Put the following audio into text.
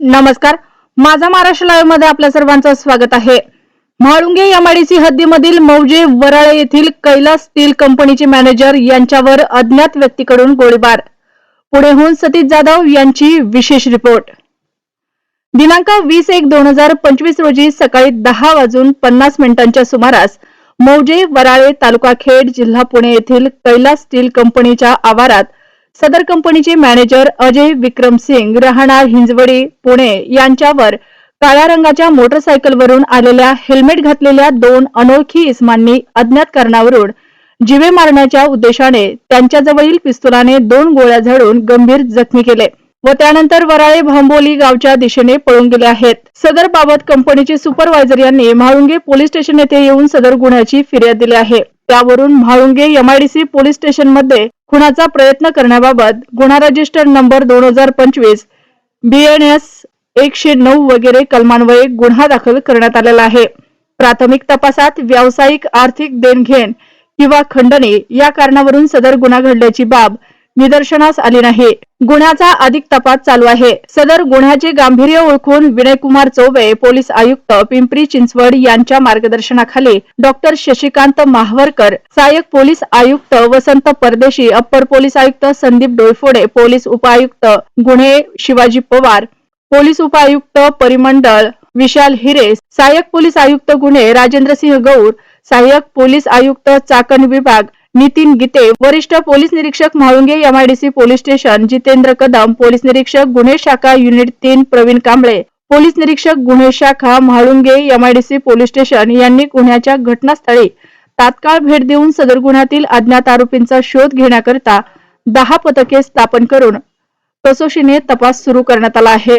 नमस्कार. माझा महाराष्ट्र लाईव्हमध्ये आपल्या सर्वांचं स्वागत आहे. म्हाळुंगे एमआयडीसी हद्दीमधील मौजे वराळे येथील कैलास स्टील कंपनीचे मॅनेजर यांच्यावर अज्ञात व्यक्तीकडून गोळीबार. पुणेहून सतीश जाधव यांची विशेष रिपोर्ट. दिनांक वीस एक दोन हजार पंचवीस रोजी सकाळी दहा वाजून पन्नास मिनिटांच्या सुमारास मौजे वराळे तालुका खेड जिल्हा पुणे येथील कैलास स्टील कंपनीच्या आवारात सदर कंपनीचे मॅनेजर अजय विक्रम सिंग राहणार हिंजवडी पुणे यांच्यावर काळ्या रंगाच्या मोटरसायकलवरून आलेल्या हेल्मेट घातलेल्या दोन अनोळखी इसमांनी अज्ञात कारणावरून जिवे मारण्याच्या उद्देशाने त्यांच्याजवळील पिस्तुलाने दोन गोळ्या झाडून गंभीर जखमी केले व त्यानंतर वराळे भांबोली गावच्या दिशेने पळून गेले आहेत. सदर बाबत कंपनीचे सुपरवायझर यांनी म्हाळुंगे पोलीस स्टेशन येथे येऊन सदर गुन्ह्याची फिर्याद दिली आहे. त्यावरून म्हाळुंगे एमआयडीसी पोलीस स्टेशनमध्ये खुनाचा प्रयत्न करण्याबाबत गुन्हा रजिस्टर नंबर दोन हजार पंचवीस बी एन एस एकशे नऊ वगैरे कलमान्वये गुन्हा दाखल करण्यात आलेला आहे. प्राथमिक तपासात व्यावसायिक आर्थिक देणघेण किंवा खंडणी या कारणावरून सदर गुन्हा घडल्याची बाब निदर्शनास आली नाही. गुन्ह्याचा अधिक तपास चालू आहे. सदर गुन्ह्याचे गांभीर्य ओळखून विनयकुमार चौबे पोलीस आयुक्त पिंपरी चिंचवड यांच्या मार्गदर्शनाखाली डॉक्टर शशिकांत माहवरकर सहाय्यक पोलीस आयुक्त वसंत परदेशी अप्पर पोलीस आयुक्त संदीप डोयफोडे पोलीस उपायुक्त गुन्हे शिवाजी पवार पोलीस उपायुक्त परिमंडळ विशाल हिरे सहाय्यक पोलीस आयुक्त गुन्हे राजेंद्र सिंह गौर सहाय्यक पोलीस आयुक्त चाकण विभाग नितीन गीते वरिष्ठ पोलीस निरीक्षक Mhalunge MIDC police station Jitendra Kadam police निरीक्षक गुन्हे शाखा युनिट तीन प्रवीण कांबळे पोलीस निरीक्षक गुन्हे शाखा म्हाळुंगे एमआयडीसी पोलीस स्टेशन यांनी गुन्ह्याच्या घटनास्थळी तात्काळ भेट देऊन सदर गुन्ह्यातील अज्ञात आरोपींचा शोध घेण्याकरिता दहा पथके स्थापन करून कसोशीने तपास सुरू करण्यात आला आहे.